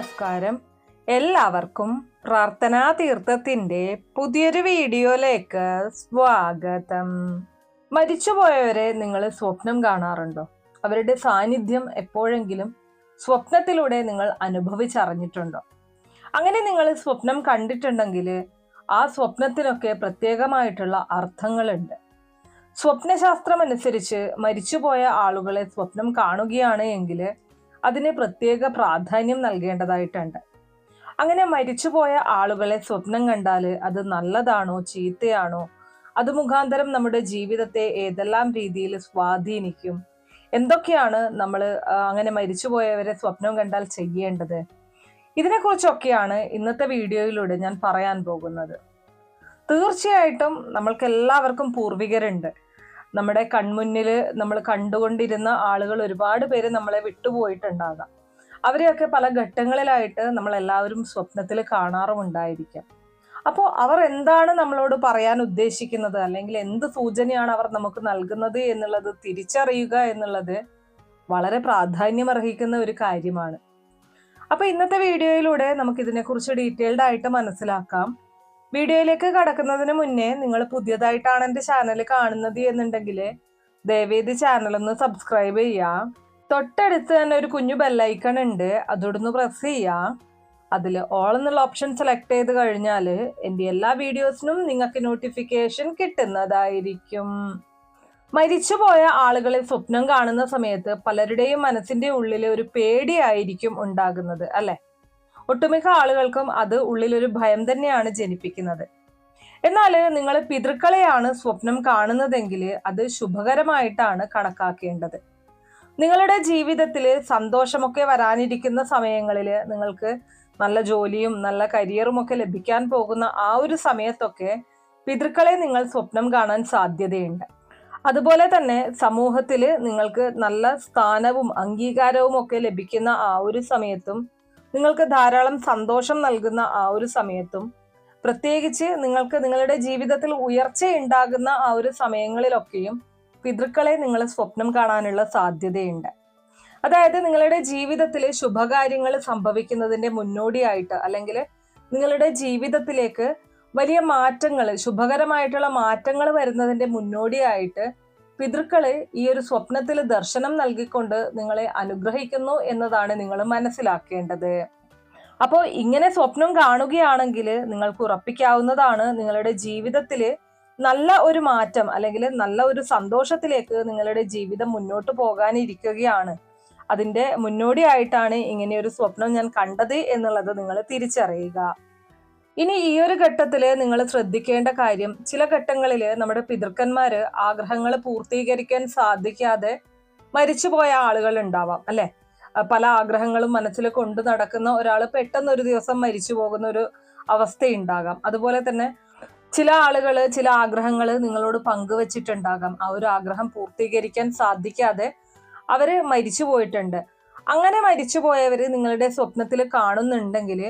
നമസ്കാരം. എല്ലാവർക്കും പ്രാർത്ഥനാ തീർത്ഥത്തിന്റെ പുതിയൊരു വീഡിയോയിലേക്ക് സ്വാഗതം. മരിച്ചുപോയവരെ നിങ്ങൾ സ്വപ്നം കാണാറുണ്ടോ? അവരുടെ സാന്നിധ്യം എപ്പോഴെങ്കിലും സ്വപ്നത്തിലൂടെ നിങ്ങൾ അനുഭവിച്ചറിഞ്ഞിട്ടുണ്ടോ? അങ്ങനെ നിങ്ങൾ സ്വപ്നം കണ്ടിട്ടുണ്ടെങ്കിൽ ആ സ്വപ്നത്തിനൊക്കെ പ്രത്യേകമായിട്ടുള്ള അർത്ഥങ്ങളുണ്ട്. സ്വപ്നശാസ്ത്രം അനുസരിച്ച് മരിച്ചുപോയ ആളുകളെ സ്വപ്നം കാണുകയാണ് എങ്കിൽ അതിന് പ്രത്യേക പ്രാധാന്യം നൽകേണ്ടതായിട്ടുണ്ട്. അങ്ങനെ മരിച്ചുപോയ ആളുകളെ സ്വപ്നം കണ്ടാൽ അത് നല്ലതാണോ ചീത്തയാണോ? അത് മുഖാന്തരം നമ്മുടെ ജീവിതത്തെ ഏതെല്ലാം രീതിയിൽ സ്വാധീനിക്കും? എന്തൊക്കെയാണ് നമ്മൾ അങ്ങനെ മരിച്ചുപോയവരെ സ്വപ്നം കണ്ടാൽ ചെയ്യേണ്ടത്? ഇതിനെക്കുറിച്ചൊക്കെയാണ് ഇന്നത്തെ വീഡിയോയിലൂടെ ഞാൻ പറയാൻ പോകുന്നത്. തീർച്ചയായിട്ടും നമ്മൾക്ക് എല്ലാവർക്കും പൂർവികരുണ്ട്. നമ്മുടെ കൺമുന്നിൽ നമ്മൾ കണ്ടുകൊണ്ടിരുന്ന ആളുകൾ ഒരുപാട് പേര് നമ്മളെ വിട്ടുപോയിട്ടുണ്ടാകാം. അവരെയൊക്കെ പല ഘട്ടങ്ങളിലായിട്ട് നമ്മൾ എല്ലാവരും സ്വപ്നത്തിൽ കാണാറുമുണ്ടായിരിക്കാം. അപ്പോൾ അവർ എന്താണ് നമ്മളോട് പറയാൻ ഉദ്ദേശിക്കുന്നത്? അല്ലെങ്കിൽ എന്ത് സൂചനയാണ് അവർ നമുക്ക് നൽകുന്നത് എന്നുള്ളത് തിരിച്ചറിയുക എന്നുള്ളത് വളരെ പ്രാധാന്യം അർഹിക്കുന്ന ഒരു കാര്യമാണ്. അപ്പൊ ഇന്നത്തെ വീഡിയോയിലൂടെ നമുക്ക് ഇതിനെക്കുറിച്ച് ഡീറ്റെയിൽഡ് ആയിട്ട് മനസ്സിലാക്കാം. വീഡിയോയിലേക്ക് കടക്കുന്നതിന് മുന്നേ നിങ്ങൾ പുതിയതായിട്ടാണ് എന്റെ ചാനൽ കാണുന്നത് എന്നുണ്ടെങ്കിൽ ദയവേത് ചാനൽ ഒന്ന് സബ്സ്ക്രൈബ് ചെയ്യാം. തൊട്ടടുത്ത് തന്നെ ഒരു കുഞ്ഞു ബെല്ലൈക്കൺ ഉണ്ട്. അതോടൊന്ന് പ്രസ് ചെയ്യാം. അതിൽ ഓൾ എന്നുള്ള ഓപ്ഷൻ സെലക്ട് ചെയ്ത് കഴിഞ്ഞാൽ എന്റെ എല്ലാ വീഡിയോസിനും നിങ്ങൾക്ക് നോട്ടിഫിക്കേഷൻ കിട്ടുന്നതായിരിക്കും. മരിച്ചുപോയ ആളുകളെ സ്വപ്നം കാണുന്ന സമയത്ത് പലരുടെയും മനസ്സിന്റെ ഉള്ളിൽ ഒരു പേടിയായിരിക്കും ഉണ്ടാകുന്നത് അല്ലെ? ഒട്ടുമിക്ക ആളുകൾക്കും അത് ഉള്ളിലൊരു ഭയം തന്നെയാണ് ജനിപ്പിക്കുന്നത്. എന്നാൽ നിങ്ങൾ പിതൃക്കളെയാണ് സ്വപ്നം കാണുന്നതെങ്കിൽ അത് ശുഭകരമായിട്ടാണ് കണക്കാക്കേണ്ടത്. നിങ്ങളുടെ ജീവിതത്തിൽ സന്തോഷമൊക്കെ വരാനിരിക്കുന്ന സമയങ്ങളിൽ നിങ്ങൾക്ക് നല്ല ജോലിയും നല്ല കരിയറും ഒക്കെ ലഭിക്കാൻ പോകുന്ന ആ ഒരു സമയത്തൊക്കെ പിതൃക്കളെ നിങ്ങൾ സ്വപ്നം കാണാൻ സാധ്യതയുണ്ട്. അതുപോലെ തന്നെ സമൂഹത്തിൽ നിങ്ങൾക്ക് നല്ല സ്ഥാനവും അംഗീകാരവും ഒക്കെ ലഭിക്കുന്ന ആ ഒരു സമയത്തും നിങ്ങൾക്ക് ധാരാളം സന്തോഷം നൽകുന്ന ആ ഒരു സമയത്തും പ്രത്യേകിച്ച് നിങ്ങൾക്ക് നിങ്ങളുടെ ജീവിതത്തിൽ ഉയർച്ച ഉണ്ടാകുന്ന ആ ഒരു സമയങ്ങളിലൊക്കെയും പിതൃക്കളെ നിങ്ങൾ സ്വപ്നം കാണാനുള്ള സാധ്യതയുണ്ട്. അതായത് നിങ്ങളുടെ ജീവിതത്തിലെ ശുഭകാര്യങ്ങൾ സംഭവിക്കുന്നതിന്റെ മുന്നോടിയായിട്ട് അല്ലെങ്കിൽ നിങ്ങളുടെ ജീവിതത്തിലേക്ക് വലിയ മാറ്റങ്ങൾ ശുഭകരമായിട്ടുള്ള മാറ്റങ്ങൾ വരുന്നതിന്റെ മുന്നോടിയായിട്ട് പിതൃക്കൾ ഈ ഒരു സ്വപ്നത്തിൽ ദർശനം നൽകിക്കൊണ്ട് നിങ്ങളെ അനുഗ്രഹിക്കുന്നു എന്നതാണ് നിങ്ങൾ മനസ്സിലാക്കേണ്ടത്. അപ്പോൾ ഇങ്ങനെ സ്വപ്നം കാണുകയാണെങ്കിൽ നിങ്ങൾക്ക് ഉറപ്പിക്കാവുന്നതാണ് നിങ്ങളുടെ ജീവിതത്തിൽ നല്ല ഒരു മാറ്റം അല്ലെങ്കിൽ നല്ല ഒരു സന്തോഷത്തിലേക്ക് നിങ്ങളുടെ ജീവിതം മുന്നോട്ട് പോകാനിരിക്കുകയാണ്. അതിന്റെ മുന്നോടിയായിട്ടാണ് ഇങ്ങനെ ഒരു സ്വപ്നം ഞാൻ കണ്ടത് എന്നുള്ളത് നിങ്ങൾ തിരിച്ചറിയുക. ഇനി ഈ ഒരു ഘട്ടത്തിൽ നിങ്ങൾ ശ്രദ്ധിക്കേണ്ട കാര്യം ചില ഘട്ടങ്ങളിൽ നമ്മുടെ പിതൃക്കന്മാര് ആഗ്രഹങ്ങൾ പൂർത്തീകരിക്കാൻ സാധിക്കാതെ മരിച്ചുപോയ ആളുകൾ ഉണ്ടാവാം അല്ലെ? പല ആഗ്രഹങ്ങളും മനസ്സിൽ കൊണ്ടു നടക്കുന്ന ഒരാൾ പെട്ടെന്ന് ഒരു ദിവസം മരിച്ചു പോകുന്ന ഒരു അവസ്ഥയുണ്ടാകാം. അതുപോലെ തന്നെ ചില ആളുകൾ ചില ആഗ്രഹങ്ങൾ നിങ്ങളോട് പങ്കുവച്ചിട്ടുണ്ടാകാം. ആ ഒരു ആഗ്രഹം പൂർത്തീകരിക്കാൻ സാധിക്കാതെ അവർ മരിച്ചു പോയിട്ടുണ്ട് അങ്ങനെ മരിച്ചു പോയവര് നിങ്ങളുടെ സ്വപ്നത്തിൽ കാണുന്നുണ്ടെങ്കിൽ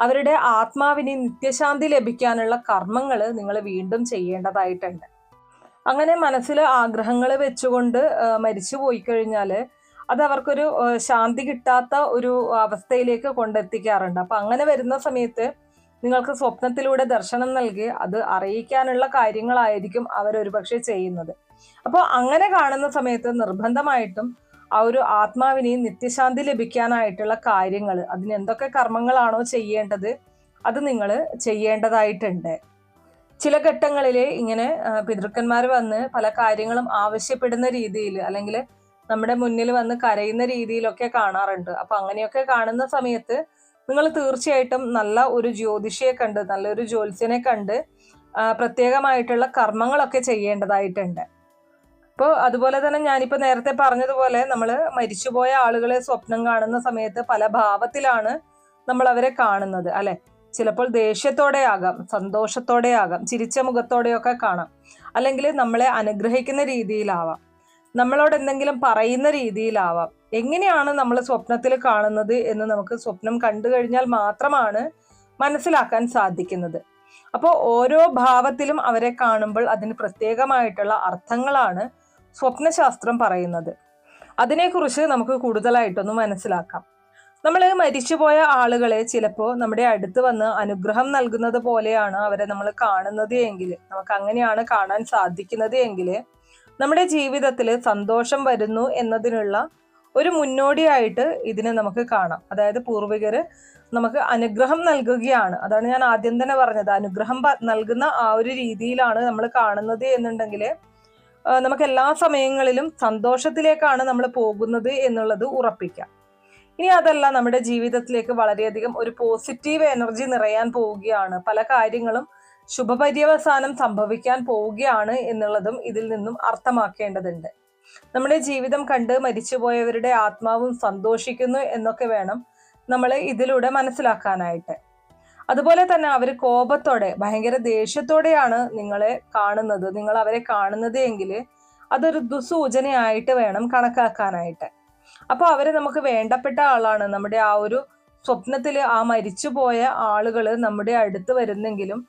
അവരുടെ ആത്മാവിന് നിത്യശാന്തി ലഭിക്കാനുള്ള കർമ്മങ്ങൾ നിങ്ങൾ വീണ്ടും ചെയ്യേണ്ടതായിട്ടുണ്ട്. അങ്ങനെ മനസ്സിൽ ആഗ്രഹങ്ങൾ വെച്ചുകൊണ്ട് മരിച്ചു പോയി കഴിഞ്ഞാൽ അത് അവർക്കൊരു ശാന്തി കിട്ടാത്ത ഒരു അവസ്ഥയിലേക്ക് കൊണ്ടെത്തിക്കാറുണ്ട്. അപ്പം അങ്ങനെ വരുന്ന സമയത്ത് നിങ്ങൾക്ക് സ്വപ്നത്തിലൂടെ ദർശനം നൽകി അത് അറിയിക്കാനുള്ള കാര്യങ്ങളായിരിക്കും അവരൊരുപക്ഷെ ചെയ്യുന്നത്. അപ്പോൾ അങ്ങനെ കാണുന്ന സമയത്ത് നിർബന്ധമായിട്ടും ആ ഒരു ആത്മാവിന് നിത്യശാന്തി ലഭിക്കാനായിട്ടുള്ള കാര്യങ്ങൾ അതിന് എന്തൊക്കെ കർമ്മങ്ങളാണോ ചെയ്യേണ്ടത് അത് നിങ്ങൾ ചെയ്യേണ്ടതായിട്ടുണ്ട്. ചില ഘട്ടങ്ങളിൽ ഇങ്ങനെ പിതൃക്കന്മാർ വന്ന് പല കാര്യങ്ങളും ആവശ്യപ്പെടുന്ന രീതിയിൽ അല്ലെങ്കിൽ നമ്മുടെ മുന്നിൽ വന്ന് കരയുന്ന രീതിയിലൊക്കെ കാണാറുണ്ട്. അപ്പൊ അങ്ങനെയൊക്കെ കാണുന്ന സമയത്ത് നിങ്ങൾ തീർച്ചയായിട്ടും നല്ല ഒരു ജ്യോതിഷിയെ കണ്ട് നല്ലൊരു ജ്യോത്സ്യനെ കണ്ട് പ്രത്യേകമായിട്ടുള്ള കർമ്മങ്ങളൊക്കെ ചെയ്യേണ്ടതായിട്ടുണ്ട്. ഇപ്പോൾ അതുപോലെ തന്നെ ഞാനിപ്പോൾ നേരത്തെ പറഞ്ഞതുപോലെ നമ്മൾ മരിച്ചുപോയ ആളുകളെ സ്വപ്നം കാണുന്ന സമയത്ത് പല ഭാവത്തിലാണ് നമ്മൾ അവരെ കാണുന്നത് അല്ലെ? ചിലപ്പോൾ ദേഷ്യത്തോടെ ആകാം സന്തോഷത്തോടെ ആകാം ചിരിച്ച മുഖത്തോടെയൊക്കെ കാണാം. അല്ലെങ്കിൽ നമ്മളെ അനുഗ്രഹിക്കുന്ന രീതിയിലാവാം നമ്മളോട് എന്തെങ്കിലും പറയുന്ന രീതിയിലാവാം. എങ്ങനെയാണ് നമ്മൾ സ്വപ്നത്തിൽ കാണുന്നത് എന്ന് നമുക്ക് സ്വപ്നം കണ്ടു കഴിഞ്ഞാൽ മാത്രമാണ് മനസ്സിലാക്കാൻ സാധിക്കുന്നത്. അപ്പോൾ ഓരോ ഭാവത്തിലും അവരെ കാണുമ്പോൾ അതിന് പ്രത്യേകമായിട്ടുള്ള അർത്ഥങ്ങളാണ് സ്വപ്നശാസ്ത്രം പറയുന്നത്. അതിനെക്കുറിച്ച് നമുക്ക് കൂടുതലായിട്ടൊന്ന് മനസ്സിലാക്കാം. നമ്മൾ മരിച്ചുപോയ ആളുകളെ ചിലപ്പോൾ നമ്മുടെ അടുത്ത് വന്ന് അനുഗ്രഹം നൽകുന്നത് പോലെയാണ് അവരെ നമ്മൾ കാണുന്നത് എങ്കിൽ നമുക്ക് അങ്ങനെയാണ് കാണാൻ സാധിക്കുന്നത് എങ്കിൽ നമ്മുടെ ജീവിതത്തിൽ സന്തോഷം വരുന്നു എന്നതിനുള്ള ഒരു മുന്നോടിയായിട്ട് ഇതിനെ നമുക്ക് കാണാം. അതായത് പൂർവികർ നമുക്ക് അനുഗ്രഹം നൽകുകയാണ്. അതാണ് ഞാൻ ആദ്യം തന്നെ പറഞ്ഞത്. അനുഗ്രഹം നൽകുന്ന ആ ഒരു രീതിയിലാണ് നമ്മൾ കാണുന്നത് എന്നുണ്ടെങ്കിൽ നമുക്ക് എല്ലാ സമയങ്ങളിലും സന്തോഷത്തിലേക്കാണ് നമ്മൾ പോകുന്നത് എന്നുള്ളത് ഉറപ്പിക്കാം. ഇനി അതല്ല നമ്മുടെ ജീവിതത്തിലേക്ക് വളരെയധികം ഒരു പോസിറ്റീവ് എനർജി നിറയാൻ പോവുകയാണ്. പല കാര്യങ്ങളും ശുഭപര്യവസാനം സംഭവിക്കാൻ പോവുകയാണ് എന്നുള്ളതും ഇതിൽ നിന്നും അർത്ഥമാക്കേണ്ടതുണ്ട്. നമ്മുടെ ജീവിതം കണ്ട് മരിച്ചുപോയവരുടെ ആത്മാവും സന്തോഷിക്കുന്നു എന്നൊക്കെ വേണം നമ്മൾ ഇതിലൂടെ മനസ്സിലാക്കാനായിട്ട്. അതുപോലെ തന്നെ അവർ കോപത്തോടെ ഭയങ്കര ദേഷ്യത്തോടെയാണ് നിങ്ങളെ കാണുന്നത്. നിങ്ങൾ അവരെ കാണുന്നത് എങ്കിൽ അതൊരു ദുസൂചനയായിട്ട് വേണം കണക്കാക്കാനായിട്ട്. അപ്പോൾ അവർ നമുക്ക് വേണ്ടപ്പെട്ട ആളാണ്. നമ്മുടെ ആ ഒരു സ്വപ്നത്തിൽ ആ മരിച്ചുപോയ ആളുകൾ നമ്മുടെ അടുത്ത് വരുന്നെങ്കിലും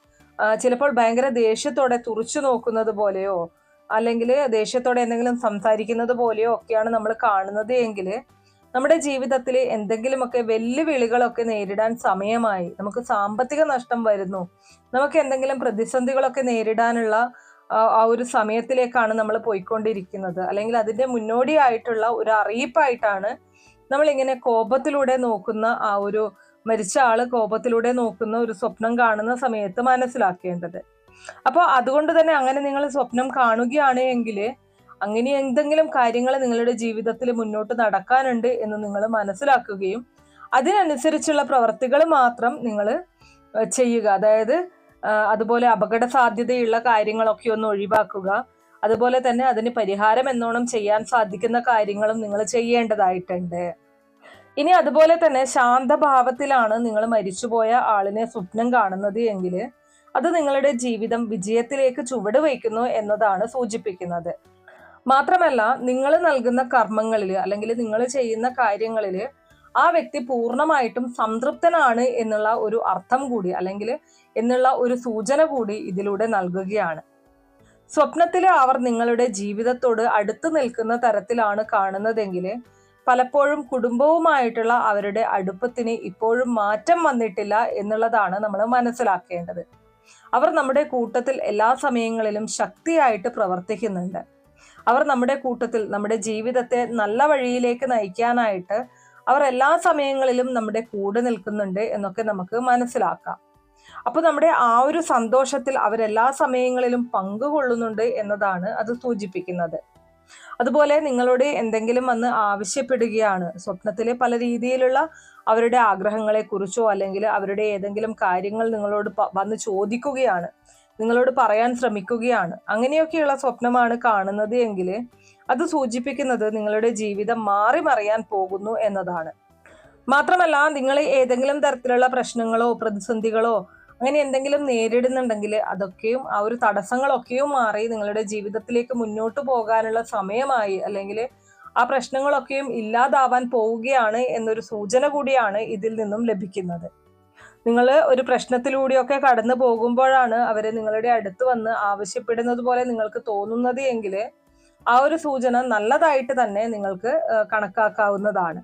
ചിലപ്പോൾ ഭയങ്കര ദേഷ്യത്തോടെ തുറച്ചു നോക്കുന്നത് പോലെയോ അല്ലെങ്കിൽ ദേഷ്യത്തോടെ എന്തെങ്കിലും സംസാരിക്കുന്നത് പോലെയോ ഒക്കെയാണ് നമ്മൾ കാണുന്നത് എങ്കിൽ നമ്മുടെ ജീവിതത്തിൽ എന്തെങ്കിലുമൊക്കെ വെല്ലുവിളികളൊക്കെ നേരിടാൻ സമയമായി നമുക്ക് സാമ്പത്തിക നഷ്ടം വരുന്നു നമുക്ക് എന്തെങ്കിലും പ്രതിസന്ധികളൊക്കെ നേരിടാനുള്ള ആ ഒരു സമയത്തിലേക്കാണ് നമ്മൾ പോയിക്കൊണ്ടിരിക്കുന്നത്. അല്ലെങ്കിൽ അതിന്റെ മുന്നോടിയായിട്ടുള്ള ഒരു അറിയിപ്പായിട്ടാണ് നമ്മളിങ്ങനെ കോപത്തിലൂടെ നോക്കുന്ന ആ ഒരു മരിച്ച ആൾ കോപത്തിലൂടെ നോക്കുന്ന ഒരു സ്വപ്നം കാണുന്ന സമയത്ത് മനസ്സിലാക്കേണ്ടത്. അപ്പോൾ അതുകൊണ്ട് തന്നെ അങ്ങനെ നിങ്ങൾ സ്വപ്നം കാണുകയാണ് എങ്കിൽ അങ്ങനെ എന്തെങ്കിലും കാര്യങ്ങൾ നിങ്ങളുടെ ജീവിതത്തിൽ മുന്നോട്ട് നടക്കാനുണ്ട് എന്ന് നിങ്ങൾ മനസ്സിലാക്കുകയും അതിനനുസരിച്ചുള്ള പ്രവർത്തികൾ മാത്രം നിങ്ങൾ ചെയ്യുക. അതായത് അതുപോലെ അപകട സാധ്യതയുള്ള കാര്യങ്ങളൊക്കെ ഒന്ന് ഒഴിവാക്കുക. അതുപോലെ തന്നെ അതിന് പരിഹാരം എന്നോണം ചെയ്യാൻ സാധിക്കുന്ന കാര്യങ്ങളും നിങ്ങൾ ചെയ്യേണ്ടതായിട്ടുണ്ട്. ഇനി അതുപോലെ തന്നെ ശാന്തഭാവത്തിലാണ് നിങ്ങൾ മരിച്ചുപോയ ആളിനെ സ്വപ്നം കാണുന്നത് എങ്കിൽ അത് നിങ്ങളുടെ ജീവിതം വിജയത്തിലേക്ക് ചുവട് വയ്ക്കുന്നു എന്നതാണ് സൂചിപ്പിക്കുന്നത്. മാത്രമല്ല നിങ്ങൾ നൽകുന്ന കർമ്മങ്ങളിൽ അല്ലെങ്കിൽ നിങ്ങൾ ചെയ്യുന്ന കാര്യങ്ങളിൽ ആ വ്യക്തി പൂർണമായിട്ടും സംതൃപ്തനാണ് എന്നുള്ള ഒരു അർത്ഥം കൂടി അല്ലെങ്കിൽ എന്നുള്ള ഒരു സൂചന കൂടി ഇതിലൂടെ നൽകുകയാണ്. സ്വപ്നത്തിൽ അവർ നിങ്ങളുടെ ജീവിതത്തോട് അടുത്ത് നിൽക്കുന്ന തരത്തിലാണ് കാണുന്നതെങ്കിൽ പലപ്പോഴും കുടുംബവുമായിട്ടുള്ള അവരുടെ അടുപ്പത്തിന് ഇപ്പോഴും മാറ്റം വന്നിട്ടില്ല എന്നുള്ളതാണ് നമ്മൾ മനസ്സിലാക്കേണ്ടത്. അവർ നമ്മുടെ കൂട്ടത്തിൽ എല്ലാ സമയങ്ങളിലും ശക്തിയായിട്ട് പ്രവർത്തിക്കുന്നുണ്ട്. അവർ നമ്മുടെ കൂട്ടത്തിൽ നമ്മുടെ ജീവിതത്തെ നല്ല വഴിയിലേക്ക് നയിക്കാനായിട്ട് അവർ എല്ലാ സമയങ്ങളിലും നമ്മുടെ കൂടെ നിൽക്കുന്നുണ്ട് എന്നൊക്കെ നമുക്ക് മനസ്സിലാക്കാം. അപ്പൊ നമ്മുടെ ആ ഒരു സന്തോഷത്തിൽ അവരെല്ലാ സമയങ്ങളിലും പങ്കുകൊള്ളുന്നുണ്ട് എന്നതാണ് അത് സൂചിപ്പിക്കുന്നത്. അതുപോലെ നിങ്ങളോട് എന്തെങ്കിലും വന്ന് ആവശ്യപ്പെടുകയാണ് സ്വപ്നത്തിലെ പല രീതിയിലുള്ള അവരുടെ ആഗ്രഹങ്ങളെ കുറിച്ചോ അല്ലെങ്കിൽ അവരുടെ ഏതെങ്കിലും കാര്യങ്ങൾ നിങ്ങളോട് വന്ന് ചോദിക്കുകയാണ് നിങ്ങളോട് പറയാൻ ശ്രമിക്കുകയാണ്. അങ്ങനെയൊക്കെയുള്ള സ്വപ്നമാണ് കാണുന്നത് എങ്കിൽ അത് സൂചിപ്പിക്കുന്നത് നിങ്ങളുടെ ജീവിതം മാറി മറിയാൻ പോകുന്നു എന്നതാണ്. മാത്രമല്ല നിങ്ങൾ ഏതെങ്കിലും തരത്തിലുള്ള പ്രശ്നങ്ങളോ പ്രതിസന്ധികളോ അങ്ങനെ എന്തെങ്കിലും നേരിടുന്നുണ്ടെങ്കിൽ അതൊക്കെയും ആ ഒരു തടസ്സങ്ങളൊക്കെയും മാറി നിങ്ങളുടെ ജീവിതത്തിലേക്ക് മുന്നോട്ട് പോകാനുള്ള സമയമായി അല്ലെങ്കിൽ ആ പ്രശ്നങ്ങളൊക്കെയും ഇല്ലാതാവാൻ പോവുകയാണ് എന്നൊരു സൂചന കൂടിയാണ് ഇതിൽ നിന്നും ലഭിക്കുന്നത്. നിങ്ങൾ ഒരു പ്രശ്നത്തിലൂടെയൊക്കെ കടന്നു പോകുമ്പോഴാണ് അവർ നിങ്ങളുടെ അടുത്ത് വന്ന് ആവശ്യപ്പെടുന്നത് പോലെ നിങ്ങൾക്ക് തോന്നുന്നത് എങ്കിൽ ആ ഒരു സൂചന നല്ലതായിട്ട് തന്നെ നിങ്ങൾക്ക് കണക്കാക്കാവുന്നതാണ്.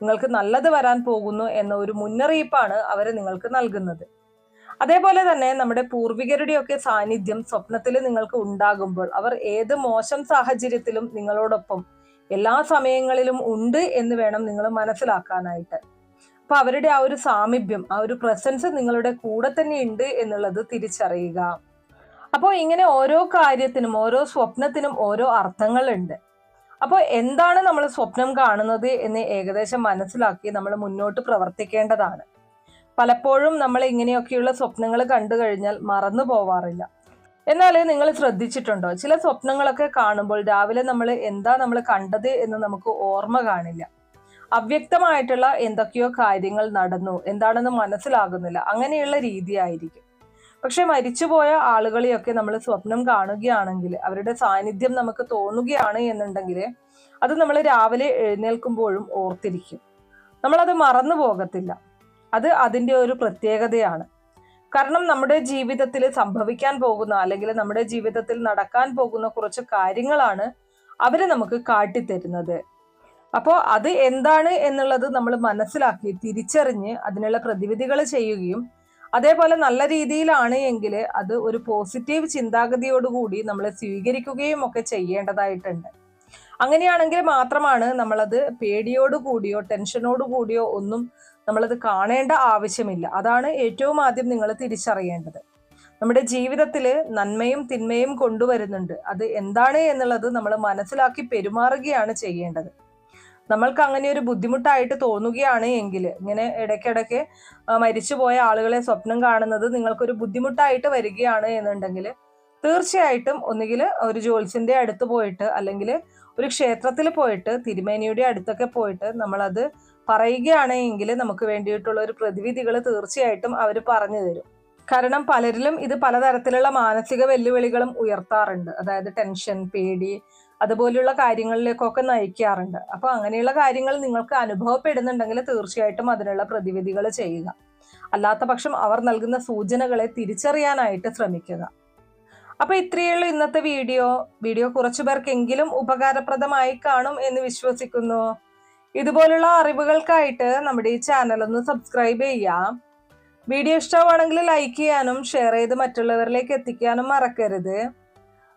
നിങ്ങൾക്ക് നല്ലത് വരാൻ പോകുന്നു എന്ന ഒരു മുന്നറിയിപ്പാണ് അവർ നിങ്ങൾക്ക് നൽകുന്നത്. അതേപോലെ തന്നെ നമ്മുടെ പൂർവികരുടെയൊക്കെ സാന്നിധ്യം സ്വപ്നത്തിൽ നിങ്ങൾക്ക് ഉണ്ടാകുമ്പോൾ അവർ ഏത് മോശം സാഹചര്യത്തിലും നിങ്ങളോടൊപ്പം എല്ലാ സമയങ്ങളിലും ഉണ്ട് എന്ന് വേണം നിങ്ങൾ മനസ്സിലാക്കാനായിട്ട്. അപ്പൊ അവരുടെ ആ ഒരു സാമീപ്യം ആ ഒരു പ്രസൻസ് നിങ്ങളുടെ കൂടെ തന്നെ ഉണ്ട് എന്നുള്ളത് തിരിച്ചറിയുക. അപ്പോൾ ഇങ്ങനെ ഓരോ കാര്യത്തിനും ഓരോ സ്വപ്നത്തിനും ഓരോ അർത്ഥങ്ങളുണ്ട്. അപ്പോൾ എന്താണ് നമ്മൾ സ്വപ്നം കാണുന്നത് എന്ന് ഏകദേശം മനസ്സിലാക്കി നമ്മൾ മുന്നോട്ട് പ്രവർത്തിക്കേണ്ടതാണ്. പലപ്പോഴും നമ്മൾ ഇങ്ങനെയൊക്കെയുള്ള സ്വപ്നങ്ങൾ കണ്ടു കഴിഞ്ഞാൽ മറന്നു പോവാറില്ല. എന്നാൽ നിങ്ങൾ ശ്രദ്ധിച്ചിട്ടുണ്ടോ? ചില സ്വപ്നങ്ങളൊക്കെ കാണുമ്പോൾ രാവിലെ നമ്മൾ എന്താ നമ്മൾ കണ്ടത് എന്ന് നമുക്ക് ഓർമ്മ കാണില്ല. അവ്യക്തമായിട്ടുള്ള എന്തൊക്കെയോ കാര്യങ്ങൾ നടന്നു. എന്താണെന്ന് മനസ്സിലാകുന്നില്ല. അങ്ങനെയുള്ള രീതിയായിരിക്കും. പക്ഷെ മരിച്ചുപോയ ആളുകളെയൊക്കെ നമ്മൾ സ്വപ്നം കാണുകയാണെങ്കിൽ അവരുടെ സാന്നിധ്യം നമുക്ക് തോന്നുകയാണ് എന്നുണ്ടെങ്കിൽ അത് നമ്മൾ രാവിലെ എഴുന്നേൽക്കുമ്പോഴും ഓർത്തിരിക്കും. നമ്മളത് മറന്നു പോകത്തില്ല. അത് അതിന്റെ ഒരു പ്രത്യേകതയാണ്. കാരണം നമ്മുടെ ജീവിതത്തിൽ സംഭവിക്കാൻ പോകുന്ന അല്ലെങ്കിൽ നമ്മുടെ ജീവിതത്തിൽ നടക്കാൻ പോകുന്ന കുറച്ച് കാര്യങ്ങളാണ് അവർ നമുക്ക് കാട്ടിത്തരുന്നത്. അപ്പോൾ അത് എന്താണ് എന്നുള്ളത് നമ്മൾ മനസ്സിലാക്കി തിരിച്ചറിഞ്ഞ് അതിനുള്ള പ്രതിവിധികൾ ചെയ്യുകയും അതേപോലെ നല്ല രീതിയിലാണ് എങ്കിൽ അത് ഒരു പോസിറ്റീവ് ചിന്താഗതിയോടുകൂടി നമ്മൾ സ്വീകരിക്കുകയും ഒക്കെ ചെയ്യേണ്ടതായിട്ടുണ്ട്. അങ്ങനെയാണെങ്കിൽ മാത്രമാണ് നമ്മളത് പേടിയോട് കൂടിയോ ടെൻഷനോട് കൂടിയോ ഒന്നും നമ്മളത് കാണേണ്ട ആവശ്യമില്ല. അതാണ് ഏറ്റവും ആദ്യം നിങ്ങൾ തിരിച്ചറിയേണ്ടത്. നമ്മുടെ ജീവിതത്തിൽ നന്മയും തിന്മയും കൊണ്ടുവരുന്നുണ്ട്. അത് എന്താണ് എന്നുള്ളത് നമ്മൾ മനസ്സിലാക്കി പെരുമാറുകയാണ് ചെയ്യേണ്ടത്. നമ്മൾക്ക് അങ്ങനെ ഒരു ബുദ്ധിമുട്ടായിട്ട് തോന്നുകയാണ് എങ്കിൽ ഇങ്ങനെ ഇടയ്ക്കിടയ്ക്ക് മരിച്ചുപോയ ആളുകളെ സ്വപ്നം കാണുന്നത് നിങ്ങൾക്കൊരു ബുദ്ധിമുട്ടായിട്ട് വരികയാണ് എന്നുണ്ടെങ്കിൽ തീർച്ചയായിട്ടും ഒന്നുകിൽ ഒരു ജോത്സ്യന്റെ അടുത്ത് പോയിട്ട് അല്ലെങ്കിൽ ഒരു ക്ഷേത്രത്തിൽ പോയിട്ട് തിരുമേനിയുടെ അടുത്തൊക്കെ പോയിട്ട് നമ്മളത് പറയുകയാണെങ്കിൽ നമുക്ക് വേണ്ടിയിട്ടുള്ള ഒരു പ്രതിവിധികൾ തീർച്ചയായിട്ടും അവർ പറഞ്ഞു തരും. കാരണം പലരിലും ഇത് പലതരത്തിലുള്ള മാനസിക വെല്ലുവിളികളും ഉയർത്താറുണ്ട്. അതായത് ടെൻഷൻ പേടി അതുപോലെയുള്ള കാര്യങ്ങളിലേക്കൊക്കെ നയിക്കാറുണ്ട്. അപ്പോൾ അങ്ങനെയുള്ള കാര്യങ്ങൾ നിങ്ങൾക്ക് അനുഭവപ്പെടുന്നുണ്ടെങ്കിൽ തീർച്ചയായിട്ടും അതിനുള്ള പ്രതിവിധികൾ ചെയ്യുക. അല്ലാത്ത പക്ഷം അവർ നൽകുന്ന സൂചനകളെ തിരിച്ചറിയാനായിട്ട് ശ്രമിക്കുക. അപ്പൊ ഇത്രയുള്ള ഇന്നത്തെ വീഡിയോ. വീഡിയോ കുറച്ചു പേർക്കെങ്കിലും ഉപകാരപ്രദമായി കാണും എന്ന് വിശ്വസിക്കുന്നു. ഇതുപോലുള്ള അറിവുകൾക്കായിട്ട് നമ്മുടെ ഈ ചാനൽ ഒന്ന് സബ്സ്ക്രൈബ് ചെയ്യാം വീഡിയോ ഇഷ്ടമാണെങ്കിൽ ലൈക്ക് ചെയ്യാനും ഷെയർ ചെയ്ത് മറ്റുള്ളവരിലേക്ക് എത്തിക്കാനും മറക്കരുത്.